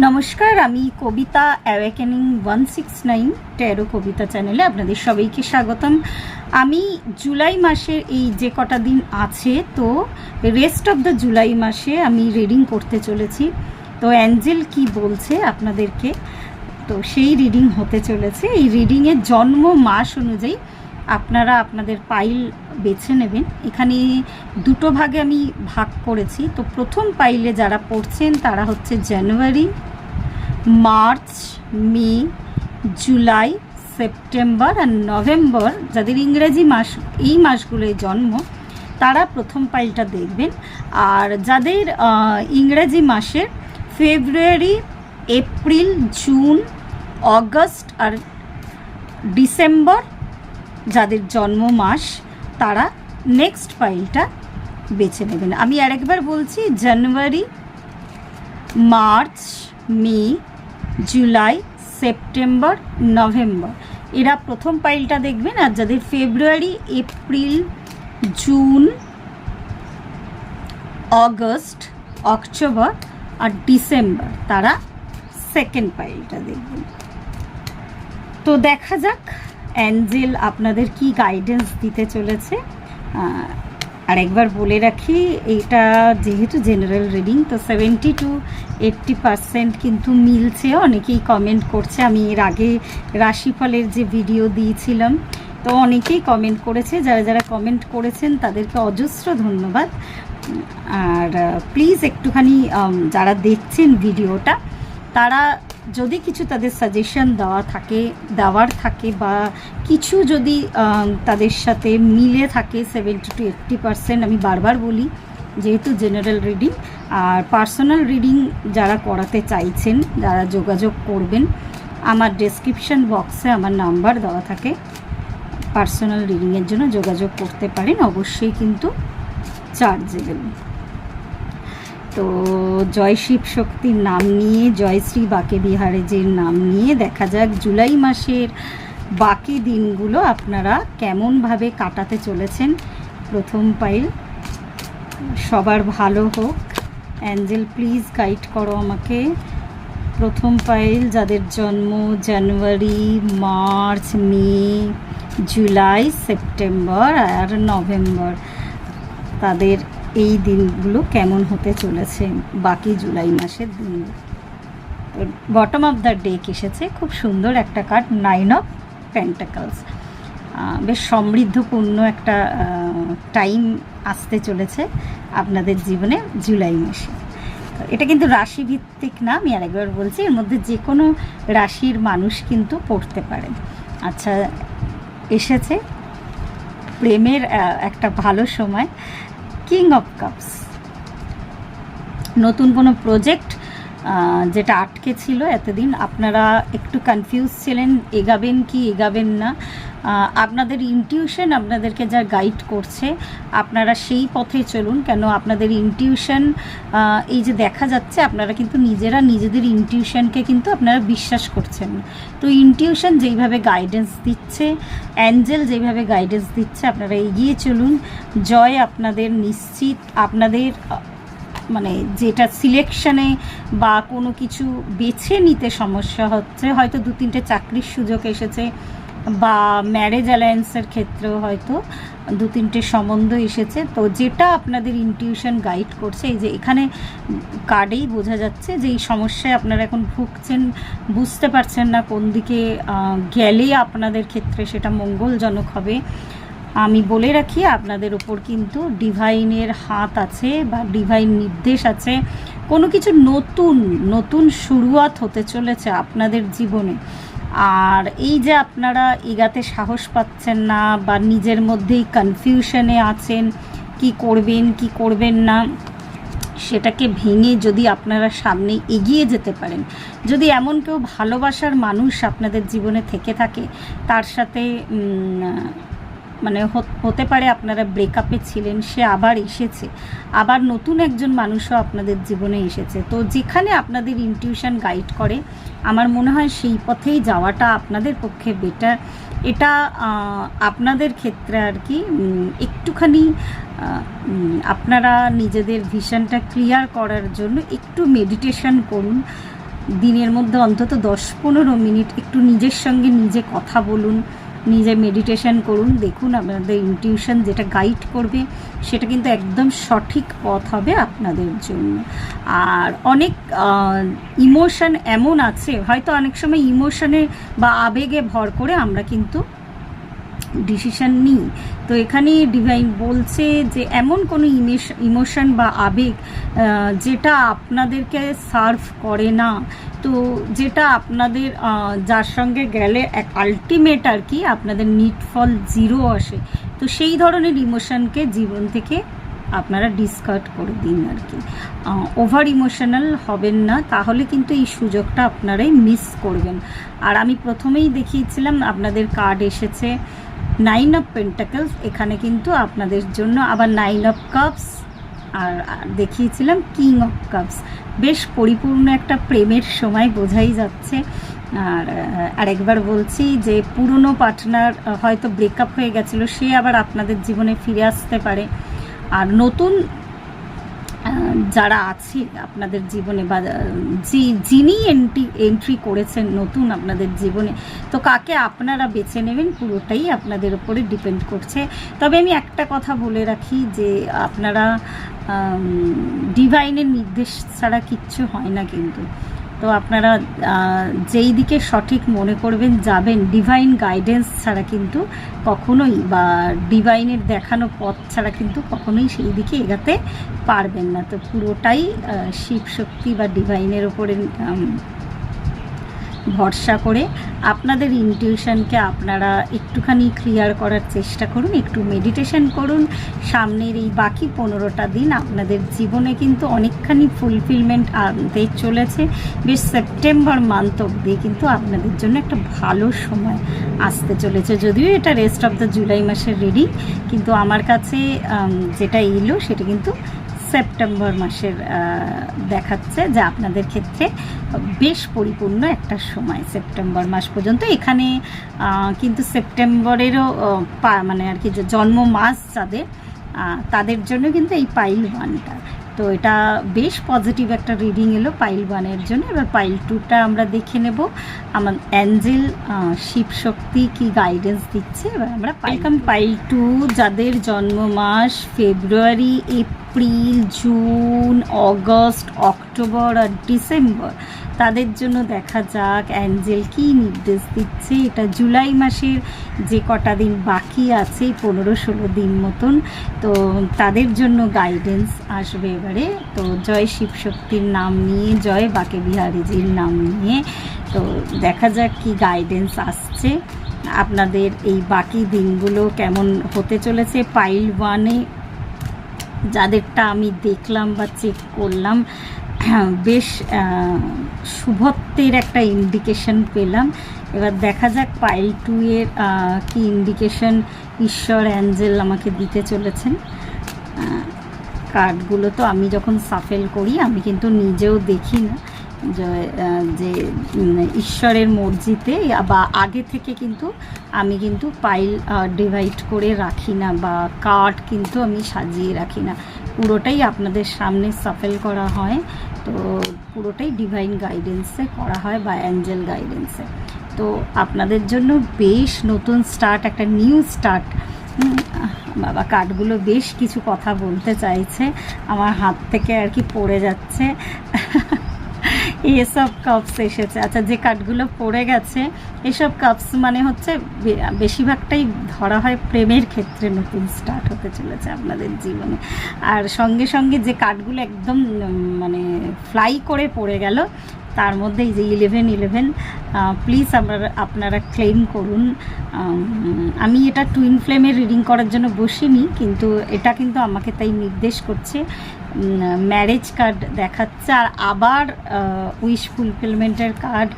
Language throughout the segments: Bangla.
নমস্কার, আমি Kabita awakening one six nine tarot Kabita চ্যানেলে আপনাদের সবাইকে স্বাগতম। আমি জুলাই মাসের এই যে কটা দিন আছে, তো রেস্ট অফ দ্য জুলাই মাসে আমি রিডিং করতে চলেছি। তো অ্যাঞ্জেল কি বলছে আপনাদেরকে? তো সেই রিডিং হতে চলেছে। এই রিডিংয়ের জন্ম মাস অনুযায়ী আপনারা আপনাদের পাইল বেছে নেবেন। এখানে দুটো ভাগে আমি ভাগ করেছি। তো প্রথম পাইলে যারা পড়ছেন, তারা হচ্ছে January, March, May, July, September আর নভেম্বর। যাদের ইংরেজি মাস, এই মাসগুলোয় জন্ম, তারা প্রথম পাইলটা দেখবেন। আর যাদের ইংরেজি মাসের ফেব্রুয়ারি, এপ্রিল, জুন, অগস্ট আর ডিসেম্বর, যাদের জন্ম মাস তারা নেক্সট ফাইলটা বেছে নেবেন। আমি আরেকবার বলছি January March May July September November এরা প্রথম ফাইলটা দেখবেন আর যাদের February April June August October আর ডিসেম্বর তারা সেকেন্ড ফাইলটা দেখবেন। তো দেখা যাক অ্যাঞ্জেল আপনাদের কি গাইডেন্স দিতে চলেছে? আর একবার বলে রাখি এইটা যেহেতু জেনারেল রিডিং তো সেভেন্টি টু এইট্টি পারসেন্ট কিন্তু মিলছে। অনেকেই কমেন্ট করছে, আমি এর আগে রাশিফলের যে ভিডিও দিয়েছিলাম, তো অনেকেই কমেন্ট করেছে। যারা যারা কমেন্ট করেছেন, তাদেরকে অজস্র ধন্যবাদ। আর প্লিজ একটুখানি যারা দেখছেন ভিডিওটা তারা যদি কিছু তাদের সাজেশন দেওয়া থাকে, দেওয়ার থাকে বা কিছু যদি তাদের সাথে মিলে থাকে সেভেন্টি টু এইট্টি পারসেন্ট আমি বারবার বলি, যেহেতু জেনারেল রিডিং আর পার্সোনাল রিডিং যারা করাতে চাইছেন, যারা যোগাযোগ করবেন, আমার ডেসক্রিপশন বক্সে আমার নাম্বার দেওয়া থাকে। পার্সোনাল রিডিংয়ের জন্য যোগাযোগ করতে পারেন, অবশ্যই কিন্তু চার্জেবল তো জয় শিব শক্তির নাম নিয়ে জয়শ্রী বাকে বিহারেজের নাম নিয়ে দেখা যাক জুলাই মাসের বাকি দিনগুলো আপনারা কেমনভাবে কাটাতে চলেছেন। প্রথম পাইল, সবার ভালো হোক। অ্যাঞ্জেল, প্লিজ গাইড করো আমাকে। প্রথম পাইল, যাদের জন্ম January, March, May, July, September আর নভেম্বর, তাদের এই দিনগুলো কেমন হতে চলেছে বাকি জুলাই মাসের দিনগুলো বটম অফ দ্য ডেক এসেছে, খুব সুন্দর একটা কার্ড নাইন অফ প্যান্টাকলস বেশ সমৃদ্ধপূর্ণ একটা টাইম আসতে চলেছে আপনাদের জীবনে জুলাই মাসে। তো এটা কিন্তু রাশিভিত্তিক না, আমি আরেকবার বলছি, এর মধ্যে যে কোনো রাশির মানুষ কিন্তু পড়তে পারে। আচ্ছা এসেছে প্রেমের একটা ভালো সময়। কিং অফ কাপস নতুন কোনো প্রজেক্ট যেটা আটকে ছিল এতদিন, আপনারা একটু কনফিউজ ছিলেন, এগাবেন কি, এগাবেন না। আপনাদের ইনটিউশন আপনাদেরকে যা গাইড করছে, আপনারা সেই পথে চলুন। কেন আপনাদের ইনটিউশন এই যে দেখা যাচ্ছে, আপনারা কিন্তু নিজেরা নিজেদের ইনটিউশনকে কিন্তু আপনারা বিশ্বাস করছেন। তো ইনটিউশন যেইভাবে গাইডেন্স দিচ্ছে অ্যাঞ্জেল যেইভাবে গাইডেন্স দিচ্ছে, আপনারা এগিয়ে চলুন। জয় আপনাদের নিশ্চিত, আপনাদের মানে যেটা সিলেকশনে বা কোনো কিছু বেছে নিতে সমস্যা হচ্ছে, হয়তো দু তিনটে চাকরির সুযোগ এসেছে বা ম্যারেজ অ্যালায়েন্সের ক্ষেত্রেও হয়তো দু তিনটে সম্বন্ধ এসেছে। তো যেটা আপনাদের ইনটিউশন গাইড করছে, এই যে এখানে কার্ডেই বোঝা যাচ্ছে যে এই সমস্যায় আপনারা এখন ভুগছেন, বুঝতে পারছেন না কোন দিকে গেলে আপনাদের ক্ষেত্রে সেটা মঙ্গলজনক হবে। আমি বলে রাখি, আপনাদের ওপর কিন্তু ডিভাইনের হাত আছে বা ডিভাইন নির্দেশ আছে। কোনো কিছু নতুন নতুন শুরুয়াত হতে চলেছে আপনাদের জীবনে। আর এই যে আপনারা এগাতে সাহস পাচ্ছেন না বা নিজের মধ্যেই কনফিউশনে আছেন, কি করবেন কি করবেন না, সেটাকে ভেঙে যদি আপনারা সামনে এগিয়ে যেতে পারেন, যদি এমন কেউ ভালোবাসার মানুষ আপনাদের জীবনে থেকে থাকে, তার সাথে মানে হতে পারে আপনারা ব্রেকআপে ছিলেন, সে আবার এসেছে, আবার নতুন একজন মানুষও আপনাদের জীবনে এসেছে। তো যেখানে আপনাদের ইনটিউশন গাইড করে আমার মনে হয় সেই পথেই যাওয়াটা আপনাদের পক্ষে বেটার এটা আপনাদের ক্ষেত্রে আর কি একটুখানি আপনারা নিজেদের ভিশনটা ক্লিয়ার করার জন্য একটু মেডিটেশন করুন। দিনের মধ্যে অন্তত দশ পনেরো মিনিট একটু নিজের সঙ্গে নিজে কথা বলুন। নিজে মেডিটেশন করুন, দেখুন আপনাদের ইনটিউশন যেটা গাইড করবে, সেটা কিন্তু একদম সঠিক পথ হবে আপনাদের জন্য। আর অনেক ইমোশন এমন আছে, হয়তো অনেক সময় ইমোশনে বা আবেগে ভর করে আমরা কিন্তু ডিসিশন নিই। তো এখানে ডিভাইন বলছে যে এমন কোনো ইমেশ ইমোশন বা আবেগ যেটা আপনাদেরকে সার্ভ করে না। তো যেটা আপনাদের যার সঙ্গে গেলে এক আলটিমেট আর কি আপনাদের নিটফল জিরো আসে। তো সেই ধরনের ইমোশনকে জীবন থেকে আপনারা ডিসকার্ড করে দিন আর কি। ওভার ইমোশনাল হবেন না, তাহলে কিন্তু এই সুযোগটা আপনারাই মিস করবেন। আর আমি প্রথমেই দেখিয়েছিলাম, আপনাদের কার্ড এসেছে। নাইন অফ পেন্টাকেলস এখানে কিন্তু আপনাদের জন্য আবার নাইন অফ কাপস আর দেখিয়েছিলাম কিং অফ কাপস বেশ পরিপূর্ণ একটা প্রেমের সময় বোঝাই যাচ্ছে। আর আরেকবার বলছি যে পুরনো পার্টনার হয়তো ব্রেকআপ হয়ে গেছিল, সে আবার আপনাদের জীবনে ফিরে আসতে পারে। আর নতুন যারা আছে আপনাদের জীবনে বা যে যিনি এন্ট্রি এন্ট্রি করেছেন নতুন আপনাদের জীবনে, তো কাকে আপনারা বেছে নেবেন পুরোটাই আপনাদের উপরে ডিপেন্ড করছে। তবে আমি একটা কথা বলে রাখি যে আপনারা ডিভাইনের নির্দেশ ছাড়া কিচ্ছু হয় না কিন্তু। তো আপনারা যেই দিকে সঠিক মনে করবেন যাবেন ডিভাইন গাইডেন্স ছাড়া কিন্তু কখনোই বা ডিভাইনের দেখানো পথ ছাড়া কিন্তু কখনোই সেই দিকে এগাতে পারবেন না। তো পুরোটাই শিব শক্তি বা ডিভাইনের ওপরে ভরসা করে আপনাদের ইনটিউশনকে আপনারা একটুখানি ক্লিয়ার করার চেষ্টা করুন, একটু মেডিটেশন করুন। সামনের এই বাকি পনেরোটা দিন আপনাদের জীবনে কিন্তু অনেকখানি ফুলফিলমেন্ট আনতে চলেছে। বেশ সেপ্টেম্বর মান্থ অবধি কিন্তু আপনাদের জন্য একটা ভালো সময় আসতে চলেছে। যদিও এটা রেস্ট অফ দ্য জুলাই মাসের রিডিং কিন্তু আমার কাছে যেটা এলো সেটা কিন্তু সেপ্টেম্বর মাসের দেখাচ্ছে যে আপনাদের ক্ষেত্রে বেশ পরিপূর্ণ একটা সময় সেপ্টেম্বর মাস পর্যন্ত। এখানে কিন্তু সেপ্টেম্বরেরও পা- মানে আর কি যে জন্ম মাস যাদের তাদের জন্য কিন্তু এই পাইল ওয়ানটা তো এটা বেশ পজিটিভ একটা রিডিং এলো পাইল ওয়ানের জন্য। এবার পাইল টুটা আমরা দেখে নেব। আমার অ্যাঞ্জেল শিব শক্তি কি গাইডেন্স দিচ্ছে? এবার আমরা ওয়েলকাম পাইল টু যাদের জন্ম মাস February April June, August, October আর ডিসেম্বর। তাদের জন্য দেখা যাক, অ্যাঞ্জেল কি নির্দেশ দিচ্ছে। এটা জুলাই মাসের যে কটা দিন বাকি আছে, পনেরো, ষোলো দিন মতন। তো তাদের জন্য গাইডেন্স আসবে এবারে। তো জয় শিব শক্তির নাম নিয়ে, জয় বাকে বিহারীজির নাম নিয়ে। তো দেখা যাক কি গাইডেন্স আসছে। আপনাদের এই বাকি দিনগুলো কেমন হতে চলেছে? পাইল ওয়ানে যাদেরটা আমি দেখলাম বা চেক করলাম, বেশ শুভত্বের একটা ইন্ডিকেশন পেলাম। এবার দেখা যাক পাইল টু এর কি ইন্ডিকেশন ঈশ্বর অ্যাঞ্জেল আমাকে দিতে চলেছেন। কার্ডগুলো তো আমি যখন সাফেল করি, আমি কিন্তু নিজেও দেখি না। যে ঈশ্বরের মর্জিতে বা আগে থেকে কিন্তু আমি কিন্তু পাইল ডিভাইড করে রাখি না বা কার্ড কিন্তু আমি সাজিয়ে রাখি না। পুরোটাই আপনাদের সামনে সাফেল করা হয়। তো পুরোটাই ডিভাইন গাইডেন্সে করা হয় বা অ্যাঞ্জেল গাইডেন্সে। তো আপনাদের জন্য বেশ নতুন স্টার্ট, একটা নিউ স্টার্ট। বাবা কাঠগুলো বেশ কিছু কথা বলতে চাইছে। আমার হাত থেকে আর কি পড়ে যাচ্ছে। এসব কাপস এসেছে। আচ্ছা যে কাঠগুলো পড়ে গেছে, এসব কাপস মানে হচ্ছে বেশিরভাগটাই ধরা হয় প্রেমের ক্ষেত্রে নতুন স্টার্ট হতে চলেছে আপনাদের জীবনে। আর সঙ্গে সঙ্গে যে কাঠগুলো একদম মানে ফ্লাই করে পড়ে গেল তার মধ্যে এই যে ইলেভেন ইলেভেন প্লিজ আপনারা আপনারা ক্লেম করুন। আমি এটা টুইন ফ্লেমের রিডিং করার জন্য বসিনি, কিন্তু এটা কিন্তু আমাকে তাই নির্দেশ করছে। ম্যারেজ কার্ড দেখাচ্ছে, আর আবার উইশ ফুলফিলমেন্টের কার্ড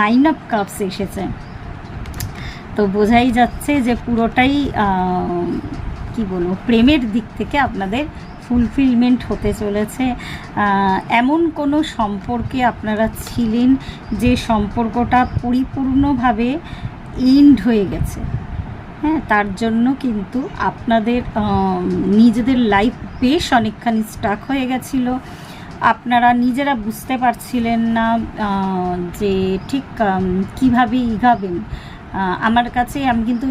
নাইন অফ কাপস এসেছে। তো বোঝাই যাচ্ছে যে পুরোটাই কি বলব, প্রেমের দিক থেকে আপনাদের ফুলফিলমেন্ট হতে চলেছে। এমন কোনো সম্পর্কে আপনারা ছিলেন যে সম্পর্কটা পরিপূর্ণভাবে এন্ড হয়ে গেছে? হ্যাঁ তার জন্য কিন্তু আপনাদের নিজেদের লাইফ বেশ অনেকখানি স্টাক হয়ে গেছিল। আপনারা নিজেরা বুঝতে পারছিলেন না যে ঠিক কীভাবে ইগাবেন আমার কাছে আমি কিন্তু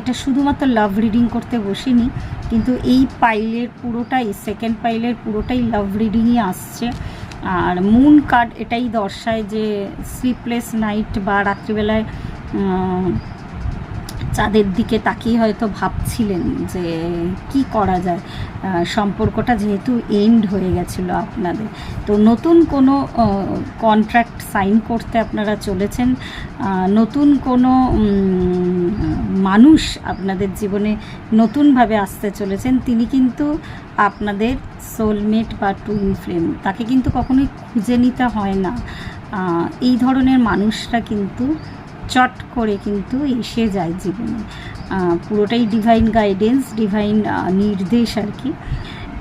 এটা শুধুমাত্র লাভ রিডিং করতে বসিনি, কিন্তু এই পাইলের পুরোটাই সেকেন্ড পাইলের পুরোটাই লাভ রিডিংই আসছে। আর মুন কার্ড এটাই দর্শায় যে স্লিপলেস নাইট বা রাত্রিবেলায় চাঁদের দিকে তাকিয়ে হয়তো ভাবছিলেন যে কি করা যায়। সম্পর্কটা যেহেতু এন্ড হয়ে গেছিল আপনাদের। তো নতুন কোনো কন্ট্রাক্ট সাইন করতে আপনারা চলেছেন। নতুন কোনো মানুষ আপনাদের জীবনে নতুনভাবে আসতে চলেছেন, তিনি কিন্তু আপনাদের সোলমেট বা টুইন ফ্লেম তাকে কিন্তু কখনোই খুঁজে নিতে হয় না। এই ধরনের মানুষরা কিন্তু চট করে কিন্তু এসে যায় জীবনে। পুরোটাই ডিভাইন গাইডেন্স ডিভাইন নির্দেশ আর কি।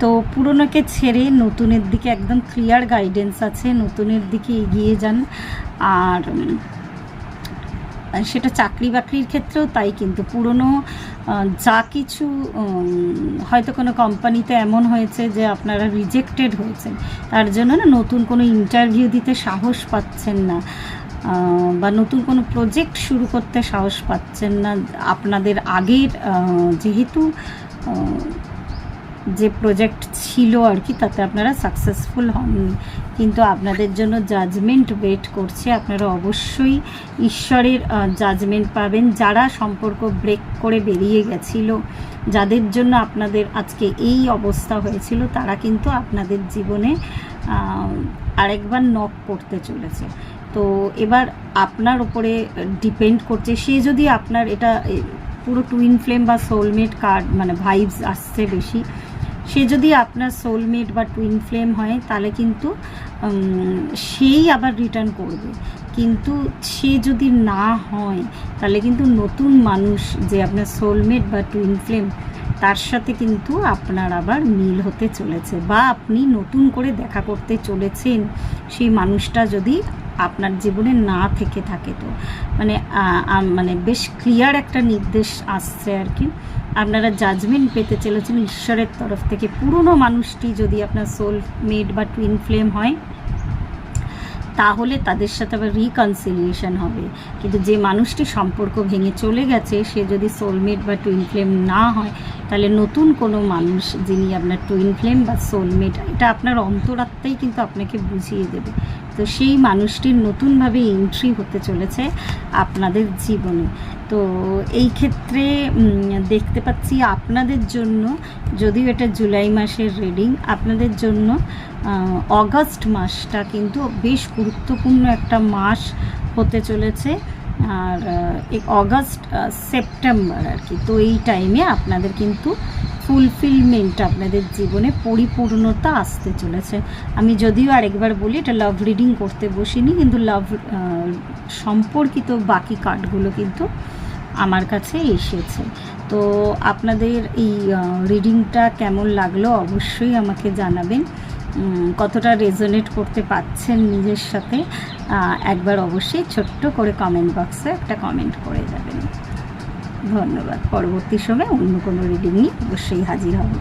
তো পুরনোকে ছেড়ে নতুনের দিকে একদম ক্লিয়ার গাইডেন্স আছে, নতুনের দিকে এগিয়ে যান। আর, সেটা চাকরি বাকরির ক্ষেত্রেও তাই কিন্তু। পুরনো যা কিছু হয়তো কোনো কোম্পানিতে এমন হয়েছে যে আপনারা রিজেক্টেড হয়েছেন, তার জন্য না নতুন কোনো ইন্টারভিউ দিতে সাহস পাচ্ছেন না। বা নতুন কোনো প্রজেক্ট শুরু করতে সাহস পাচ্ছেন না, আপনাদের আগের যেহেতু যে প্রজেক্ট ছিল আর কি, তাতে আপনারা সাকসেসফুল হননি কিন্তু আপনাদের জন্য জাজমেন্ট ওয়েট করছে, আপনারা অবশ্যই ঈশ্বরের জাজমেন্ট পাবেন। যারা সম্পর্ক ব্রেক করে বেরিয়ে গেছিল, যাদের জন্য আপনাদের আজকে এই অবস্থা হয়েছিল, তারা কিন্তু আপনাদের জীবনে আরেকবার নক করতে চলেছে। তো এবার আপনার ওপরে ডিপেন্ড করছে, সে যদি আপনার এটা পুরো টুইন ফ্লেম বা সোলমেট কার্ড মানে ভাইবস আসছে বেশি, সে যদি আপনার সোলমেট বা টুইন ফ্লেম হয়, তাহলে কিন্তু সেই আবার রিটার্ন করবে। কিন্তু সে যদি না হয়, তাহলে কিন্তু নতুন মানুষ যে আপনার সোলমেট বা টুইন ফ্লেম তার সাথে কিন্তু আপনার আবার মিল হতে চলেছে, বা আপনি নতুন করে দেখা করতে চলেছেন, সেই মানুষটা যদি আপনার জীবনে না থেকে থাকে তো। মানে মানে বেশ ক্লিয়ার একটা নির্দেশ আসছে আর কি। আপনারা জাজমেন্ট পেতে চলেছেন ঈশ্বরের তরফ থেকে। পুরনো মানুষটি যদি আপনার সোল মেড বা টুইন ফ্লেম হয়, তাহলে তাদের সাথে আবার রিকনসিলিয়েশন হবে। কিন্তু যে মানুষটি সম্পর্ক ভেঙে চলে গেছে, সে যদি সোলমেট বা টুইন ফ্লেম না হয়, তাহলে নতুন কোনো মানুষ যিনি আপনার টুইন ফ্লেম বা সোলমেট এটা আপনার অন্তরাত্মাই কিন্তু আপনাকে বুঝিয়ে দেবে। তো সেই মানুষটির নতুনভাবে এন্ট্রি হতে চলেছে আপনাদের জীবনে। তো এই ক্ষেত্রে দেখতে পাচ্ছি আপনাদের জন্য, যদিও এটা জুলাই মাসের রিডিং আপনাদের জন্য অগাস্ট মাসটা কিন্তু বেশ গুরুত্বপূর্ণ একটা মাস হতে চলেছে। আর অগাস্ট সেপ্টেম্বর আর কি। তো এই টাইমে আপনাদের কিন্তু ফুলফিলমেন্ট আপনাদের জীবনে পরিপূর্ণতা আসতে চলেছে। আমি যদিও আরেকবার বলি, এটা লাভ রিডিং করতে বসিনি, কিন্তু লাভ সম্পর্কিত বাকি কার্ডগুলো কিন্তু আমার কাছে এসেছে। তো আপনাদের এই রিডিংটা কেমন লাগল অবশ্যই আমাকে জানাবেন। কতটা রেজোনেট করতে পাচ্ছেন নিজের সাথে একবার অবশ্যই ছোট্ট করে কমেন্ট বক্সে একটা কমেন্ট করে যাবেন। ধন্যবাদ। পরবর্তী সময় অন্য কোনো রিডিং নিয়ে অবশ্যই হাজির হব।